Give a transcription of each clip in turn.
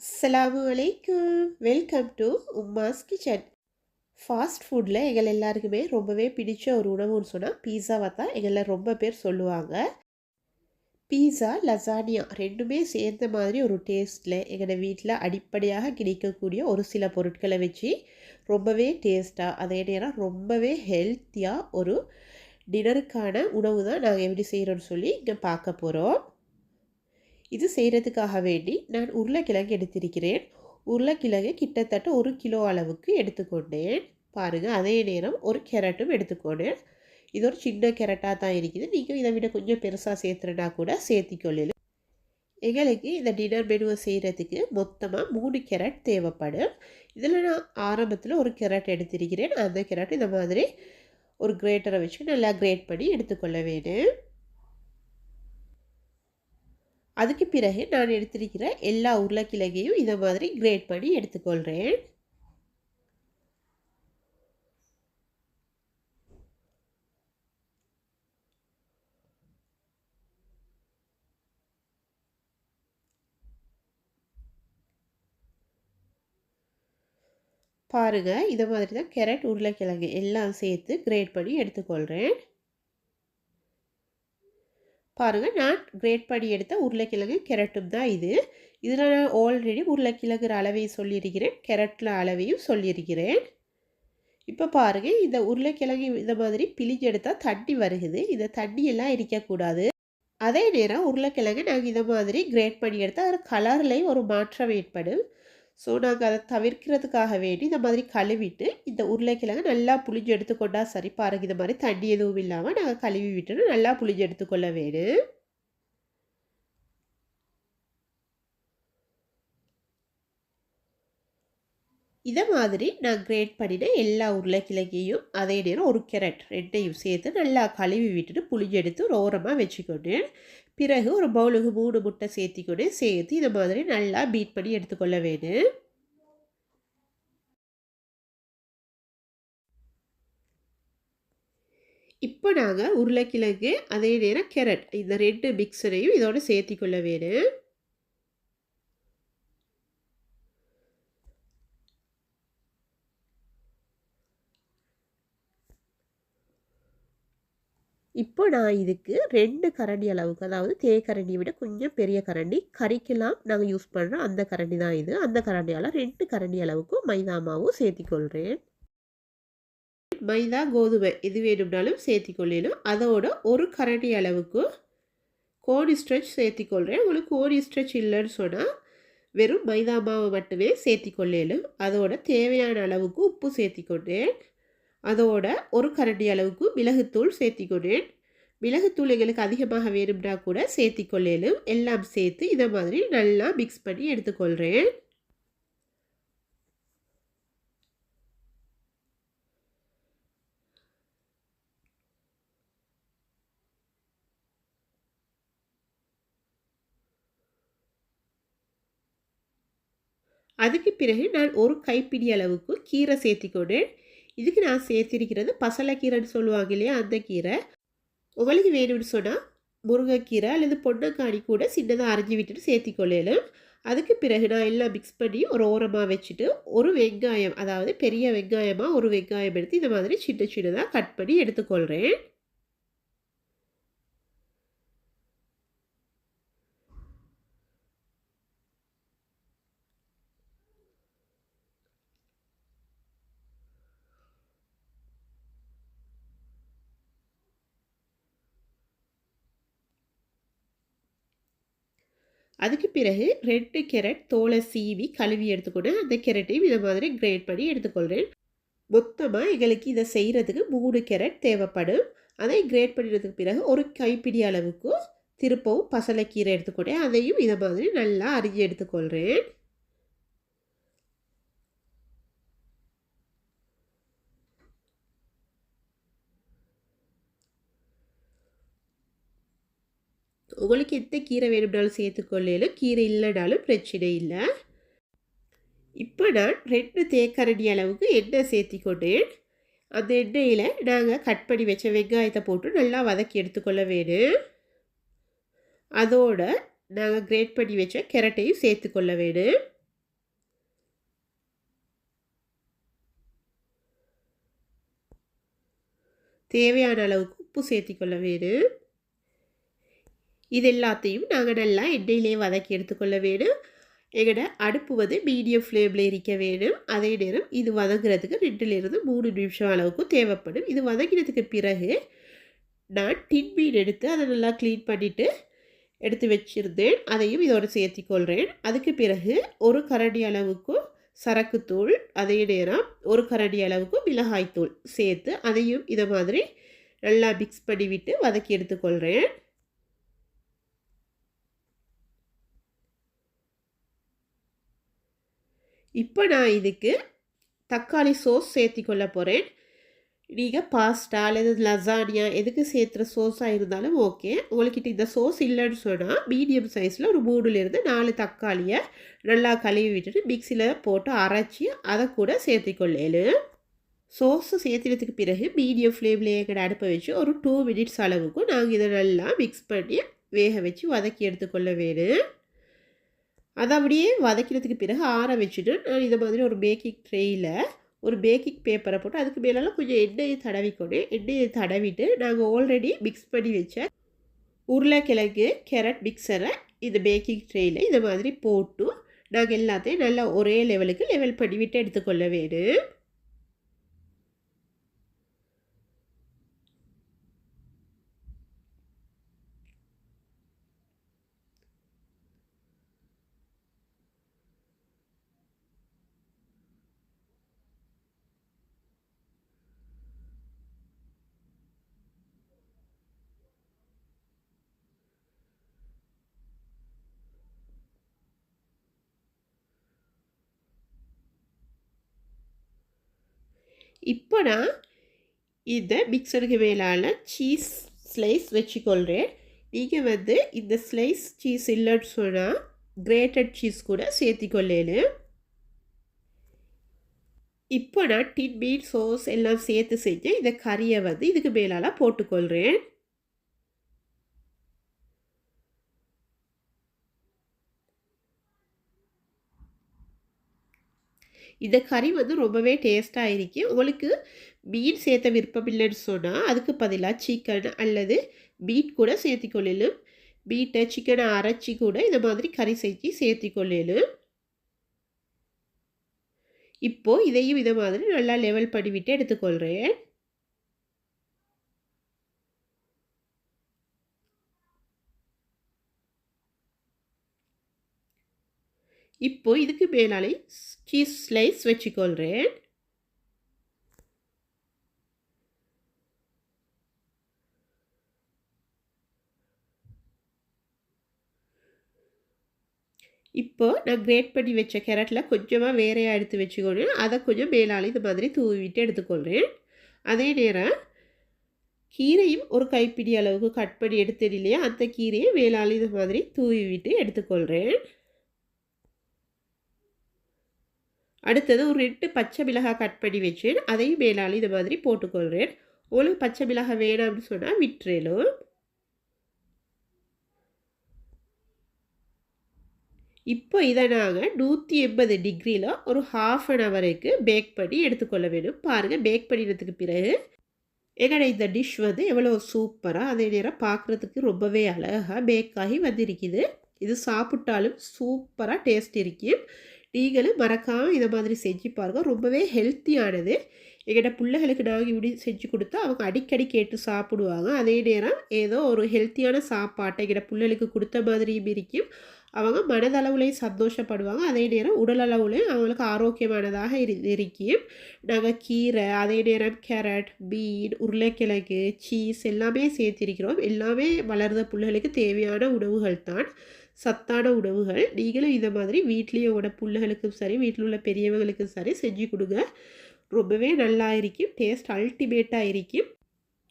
அஸ்ஸலாமு அலைக்கும். Welcome to Umma's kitchen fast ஃபுட்டில் எங்கள் எல்லாருக்குமே ரொம்பவே பிடிச்ச ஒரு உணவுன்னு சொன்னால் பீஸாவை தான் எங்களில் ரொம்ப பேர் சொல்லுவாங்க. பீஸா லசானியா ரெண்டுமே சேர்ந்த மாதிரி ஒரு டேஸ்ட்டில் எங்களோட வீட்டில் அடிப்படையாக கிடைக்கக்கூடிய ஒரு சில பொருட்களை வச்சு ரொம்பவே டேஸ்ட்டாக அதே நேரம் ரொம்பவே ஹெல்த்தியாக ஒரு டின்னருக்கான உணவு தான் நாங்கள் எப்படி செய்கிறோன்னு சொல்லி இங்கே பார்க்க போகிறோம் இது செய்கிறதுக்காக வேண்டி நான் உருளைக்கிழங்கு எடுத்திருக்கிறேன். உருளைக்கிழங்கு கிட்டத்தட்ட ஒரு கிலோ அளவுக்கு எடுத்துக்கொண்டேன். பாருங்கள் அதே நேரம் ஒரு கேரட்டும் எடுத்துக்கொண்டேன். இது ஒரு சின்ன கேரட்டாக தான் இருக்குது. நீங்கள் இதை விட கொஞ்சம் பெருசாக சேர்த்துறனா கூட சேர்த்திக்கொள்ளலாம். எங்களுக்கு இந்த டின்னர் மெனுவை செய்கிறதுக்கு மொத்தமாக மூணு கேரட் தேவைப்படும். இதில் நான் ஆரம்பத்தில் ஒரு கேரட் எடுத்திருக்கிறேன். அந்த கேரட் இந்த மாதிரி ஒரு கிரேட்டரை வச்சு நல்லா கிரேட் பண்ணி எடுத்துக்கொள்ள வேணும். அதுக்கு பிறகு நான் எடுத்திருக்கிற எல்லா உருளைக்கிழங்கையும் இதை மாதிரி கிரேட் பண்ணி எடுத்துக்கொள்கிறேன் பாருங்கள் இதை மாதிரி தான் கேரட் உருளைக்கிழங்கு எல்லாம் சேர்த்து கிரேட் பண்ணி எடுத்துக்கொள்கிறேன் பாருங்கள் நான் கிரேட் பண்ணி எடுத்த உருளைக்கிழங்கு கேரட்டும் தான் இது. இதில் நான் ஆல்ரெடி உருளைக்கிழங்குற அளவையும் சொல்லியிருக்கிறேன் கேரட்டில் அளவையும் சொல்லியிருக்கிறேன். இப்போ பாருங்கள் இந்த உருளைக்கிழங்கு இந்த மாதிரி பிழிஞ்சு எடுத்தால் தண்ணி வருகுது. இந்த தண்ணியெல்லாம் இருக்கக்கூடாது அதே நேரம் உருளைக்கிழங்கு நாங்கள் இந்த மாதிரி கிரேட் பண்ணி எடுத்தால் அது கலர்லேயும் ஒரு மாற்றம் ஏற்படும். ஸோ நாங்கள் அதை தவிர்க்கிறதுக்காக வேண்டி இந்த மாதிரி கழுவிட்டு இந்த உருளைக்கிழங்கு நல்லா புளிஞ்சு எடுத்துக்கொண்டா சரி. பாருங்க இந்த மாதிரி தண்ணி எதுவும் இல்லாமல் நாங்கள் கழுவி விட்டுட்டு நல்லா புளிஞ்சு எடுத்துக்கொள்ள வேணும். இதை மாதிரி நான் கிரேட் பண்ணின எல்லா உருளைக்கிழங்கையும் அதே நேரம் ஒரு கேரட் ரெண்டையும் சேர்த்து நல்லா கழுவி விட்டுட்டு புளிஞ்சு எடுத்து ஒரு ஓரமாக வச்சுக்கொண்டு பிறகு ஒரு பவுலுக்கு மூணு முட்டை சேர்த்திக்கொண்டு சேர்த்து இதை மாதிரி நல்லா பீட் பண்ணி எடுத்துக்கொள்ள வேணும். இப்போ நாங்கள் உருளைக்கிழங்கு அதே நேரம் கேரட் இந்த ரெண்டு மிக்சரையும் இதோடு சேர்த்திக்கொள்ள வேணும். இப்போ நான் இதுக்கு ரெண்டு கரண்டி அளவுக்கு அதாவது தேக்கரண்டியை விட கொஞ்சம் பெரிய கரண்டி கறிக்கெல்லாம் நாங்கள் யூஸ் பண்ணுறோம் அந்த கரண்டி தான் இது. அந்த கரண்டியால் ரெண்டு கரண்டி அளவுக்கு மைதா மாவும் சேர்த்திக்கொள்கிறேன் மைதா கோதுமை எது வேணும்னாலும் சேர்த்திக்கொள்ளணும் அதோட ஒரு கரண்டி அளவுக்கு கோடி ஸ்ட்ரெச் சேர்த்திக்கொள்கிறேன் உங்களுக்கு கோடி ஸ்ட்ரெச் இல்லைன்னு சொன்னால் வெறும் மைதா மாவை மட்டுமே சேர்த்திக்கொள்ளேனும் அதோட தேவையான அளவுக்கு உப்பு சேர்த்திக்கொண்டேன். அதோட ஒரு கரண்டி அளவுக்கு மிளகுத்தூள் சேர்த்திக்கொண்டேன். மிளகுத்தூள் எங்களுக்கு அதிகமாக வேணும்னா கூட சேர்த்திக்கொள்ளேலும். எல்லாம் சேர்த்து இதை மாதிரி நல்லா மிக்ஸ் பண்ணி எடுத்துக்கொள்கிறேன் அதுக்கு பிறகு நான் ஒரு கைப்பிடி அளவுக்கு கீரை சேர்த்திக்கொண்டேன். இதுக்கு நான் சேர்த்திருக்கிறது பசலைக்கீரைன்னு சொல்லுவாங்க இல்லையா அந்த கீரை. உங்களுக்கு வேணும்னு சொன்னால் முருங்கைக்கீரை அல்லது பொன்னங்காணி கூட சின்னதாக அரைஞ்சி விட்டுட்டு சேர்த்திக்கொள்ளலும். அதுக்கு பிறகு நான் எல்லாம் மிக்ஸ் பண்ணி ஒரு ஓரமாக வச்சுட்டு ஒரு வெங்காயம் அதாவது பெரிய வெங்காயமாக ஒரு வெங்காயம் எடுத்து இந்த மாதிரி சின்ன சின்னதாக கட் பண்ணி எடுத்துக்கொள்கிறேன் அதுக்கு பிறகு ரெண்டு கேரட் தோலை சீவி கழுவி எடுத்துக்கொண்டு அந்த கேரட்டையும் இதை மாதிரி கிரேட் பண்ணி எடுத்துக்கொள்கிறேன் மொத்தமாக எங்களுக்கு இதை செய்கிறதுக்கு மூணு கேரட் தேவைப்படும். அதை கிரேட் பண்ணிடுறதுக்கு பிறகு ஒரு கைப்பிடி அளவுக்கு திருப்பவும் பசலைக்கீரை எடுத்துக்கொண்டேன் அதையும் இதை மாதிரி நல்லா அரிஞ்சு எடுத்துக்கொள்கிறேன் உங்களுக்கு எத்த கீரை வேணும்னாலும் சேர்த்துக்கொள்ளையிலும் கீரை இல்லைனாலும் பிரச்சனை இல்லை. இப்போ நான் ரெண்டு தேக்கரண்டி அளவுக்கு எண்ணெய் சேர்த்திக்கொண்டேன். அந்த எண்ணெயில் நாங்கள் கட் பண்ணி வச்ச வெங்காயத்தை போட்டு நல்லா வதக்கி எடுத்துக்கொள்ள வேணும். அதோட நாங்கள் கிரேட் பண்ணி வச்ச கெரட்டையும் சேர்த்துக்கொள்ள வேணும். தேவையான அளவுக்கு உப்பு சேர்த்திக்கொள்ள வேணும். இது எல்லாத்தையும் நாங்கள் நல்லா எண்ணெயிலே வதக்கி எடுத்துக்கொள்ள வேணும். எங்களோட அடுப்பு வந்து மீடியம் ஃப்ளேமில் இருக்க வேணும். அதே நேரம் இது வதங்குறதுக்கு ரெண்டுலேருந்து மூணு நிமிஷம் அளவுக்கு தேவைப்படும். இது வதங்கினதுக்கு பிறகு நான் டின் மீன் எடுத்து அதை நல்லா க்ளீன் பண்ணிவிட்டு எடுத்து வச்சுருந்தேன். அதையும் இதோடு சேர்த்திக்கொள்கிறேன் அதுக்கு பிறகு ஒரு கரண்டி அளவுக்கு சரக்குத்தூள் அதே நேரம் ஒரு கரண்டி அளவுக்கு மிளகாய்த்தூள் சேர்த்து அதையும் இதை மாதிரி நல்லா மிக்ஸ் பண்ணிவிட்டு வதக்கி எடுத்துக்கொள்கிறேன் இப்போ நான் இதுக்கு தக்காளி சோஸ் சேர்த்தி கொள்ள போகிறேன் நீங்கள் பாஸ்டா அல்லது லசானியா எதுக்கு சேர்த்துற சோஸாக இருந்தாலும் ஓகே உங்கள்கிட்ட இந்த சோஸ் இல்லைன்னு சொன்னால் மீடியம் சைஸில் ஒரு மூணுலேருந்து நாலு தக்காளியை நல்லா கழுவி விட்டுட்டு மிக்சியில் போட்டு அரைச்சி அதை கூட சேர்த்திக்கொள்ளேன். சோஸை சேர்த்தினதுக்கு பிறகு மீடியம் ஃப்ளேமில் எங்கட அடுப்பை வச்சு ஒரு டூ மினிட்ஸ் அளவுக்கு நாங்கள் இதை நல்லா மிக்ஸ் பண்ணி வேக வச்சு வதக்கி எடுத்துக்கொள்ள வேணும். அதை அப்படியே வதக்கினதுக்கு பிறகு ஆற வச்சுட்டு நான் இதை மாதிரி ஒரு பேக்கிங் ட்ரேயில் ஒரு பேக்கிங் பேப்பரை போட்டு அதுக்கு மேலெல்லாம் கொஞ்சம் எண்ணெயை தடவிக்கணும். எண்ணெயை தடவிட்டு நாங்கள் ஆல்ரெடி மிக்ஸ் பண்ணி வச்ச உருளைக்கிழங்கு கேரட் மிக்சரை இந்த பேக்கிங் ட்ரேயில் இந்த மாதிரி போட்டு நாங்கள் எல்லாத்தையும் நல்லா ஒரே லெவலுக்கு லெவல் பண்ணிவிட்டு எடுத்துக்கொள்ள வேணும். இப்போ நான் இந்த மிக்சருக்கு மேலால் சீஸ் ஸ்லைஸ் வச்சுக்கொள்கிறேன். நீங்கள் வந்து இந்த ஸ்லைஸ் சீஸ் இல்லைன்னு சொன்னால் கிரேட்டட் சீஸ் கூட சேர்த்திக்கொள்ளேன். இப்போ நான் டின் மீன் சோஸ் எல்லாம் சேர்த்து செஞ்சு இந்த கறியை வந்து இதுக்கு மேலால் போட்டுக்கொள்கிறேன். இந்த கறி வந்து ரொம்பவே டேஸ்ட்டாக இருக்கு. உங்களுக்கு மீன் சேர்த்த விருப்பம் இல்லைன்னு சொன்னால் அதுக்கு பதிலாக சிக்கன் அல்லது மீட் கூட சேர்த்திக்கொள்ளலும். மீட்டை சிக்கனை அரைச்சி கூட இந்த மாதிரி கறி செஞ்சு சேர்த்திக்கொள்ளலும். இப்போது இதையும் இதை மாதிரி நல்லா லெவல் பண்ணிவிட்டு எடுத்துக்கொள்கிறேன் இப்போது இதுக்கு மேலாலே சீஸ் ஸ்லைஸ் வச்சுக்கொள்கிறேன் இப்போ நான் கிரேட் பண்ணி வச்ச கேரட்டில் கொஞ்சமாக வேறையாக எடுத்து வச்சுக்கொண்டு அதை கொஞ்சம் மேலால் இது மாதிரி தூவிட்டு எடுத்துக்கொள்கிறேன் அதே நேரம் கீரையும் ஒரு கைப்பிடி அளவுக்கு கட் பண்ணி எடுத்தேன் இல்லையா? அந்த கீரையை மேலால் இது மாதிரி தூவி விட்டு எடுத்துக்கொள்கிறேன் அடுத்தது ஒரு ரெண்டு பச்சை மிளகாய் கட் பண்ணி வச்சேன். அதையும் மேலால் இது மாதிரி போட்டுக்கொள்கிறேன் உங்களுக்கு பச்சை மிளகாய் வேணாம்னு சொன்னால் விட்டுறேலும் இப்போ இதை நாங்கள் நூற்றி எண்பது டிகிரியில் ஒரு ஹாஃப் அன் ஹவருக்கு பேக் பண்ணி எடுத்துக்கொள்ள வேணும் பாருங்கள் பேக் பண்ணினதுக்கு பிறகு எங்களோட இந்த டிஷ் வந்து எவ்வளோ சூப்பராக அதே நேரம் பார்க்குறதுக்கு ரொம்பவே அழகாக பேக் ஆகி வந்திருக்குது. இது சாப்பிட்டாலும் சூப்பராக டேஸ்ட் இருக்குது நீங்களும் மறக்காமல் இதை மாதிரி செஞ்சு பாருங்கள் ரொம்பவே ஹெல்த்தியானது எங்கிட்ட பிள்ளைகளுக்கு நாங்கள் இப்படி செஞ்சு கொடுத்தா அவங்க அடிக்கடி கேட்டு சாப்பிடுவாங்க. அதே நேரம் ஏதோ ஒரு ஹெல்த்தியான சாப்பாட்டை எங்கிட்ட பிள்ளைகளுக்கு கொடுத்த மாதிரியும் இருக்கும். அவங்க மனதளவுலேயும் சந்தோஷப்படுவாங்க. அதே நேரம் உடலளவுலேயும் அவங்களுக்கு ஆரோக்கியமானதாக இரு இருக்கும். நாங்கள் கீரை அதே நேரம் கேரட் பீன் உருளைக்கிழங்கு சீஸ் எல்லாமே சேர்த்திருக்கிறோம். எல்லாமே வளர்ந்த பிள்ளைகளுக்கு தேவையான உணவுகள் தான் சத்தான உணவுகள். நீங்களும் இதை மாதிரி வீட்லேயே உட பிள்ளைகளுக்கும் சரி வீட்டில் உள்ள பெரியவங்களுக்கும் சரி செஞ்சு கொடுங்க. ரொம்பவே நல்லா இருக்கும். டேஸ்ட் அல்டிமேட்டாக இருக்கும்.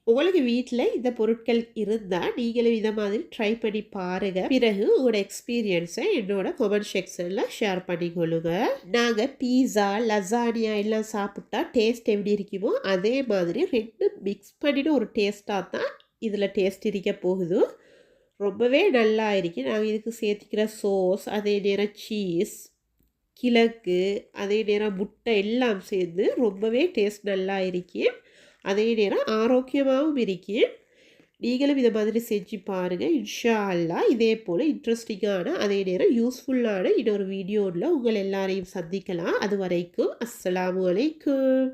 உங்களுக்கு வீட்டில் இந்த பொருட்கள் இருந்தால் நீங்களும் இதை மாதிரி ட்ரை பண்ணி பாருங்கள் பிறகு உங்களோட எக்ஸ்பீரியன்ஸை என்னோட கமெண்ட் செக்ஷனில் ஷேர் பண்ணிக்கொள்ளுங்க நாங்கள் பீஸா லசானியா எல்லாம் சாப்பிட்டா டேஸ்ட் எப்படி இருக்குமோ அதே மாதிரி ரெண்டு மிக்ஸ் பண்ணிட்டு ஒரு டேஸ்ட்டாக தான் இதில் டேஸ்ட் இருக்க போகுது. ரொம்பவே நல்லா இருக்கு. நாங்கள் இதுக்கு சேர்த்துக்கிற சோஸ் அதே நேரம் சீஸ் கிழக்கு அதே நேரம் முட்டை எல்லாம் சேர்ந்து ரொம்பவே டேஸ்ட் நல்லா இருக்கு. அதே நேரம் ஆரோக்கியமாகவும் இருக்கும் நீங்களும் இதை மாதிரி செஞ்சு பாருங்கள் இன்ஷா அல்லா இதே போல் இன்ட்ரெஸ்டிங்கான அதே நேரம் யூஸ்ஃபுல்லான இன்னொரு வீடியோவில் உங்கள் எல்லாரையும் சந்திக்கலாம். அது வரைக்கும் அஸ்ஸலாமு அலைக்கும்.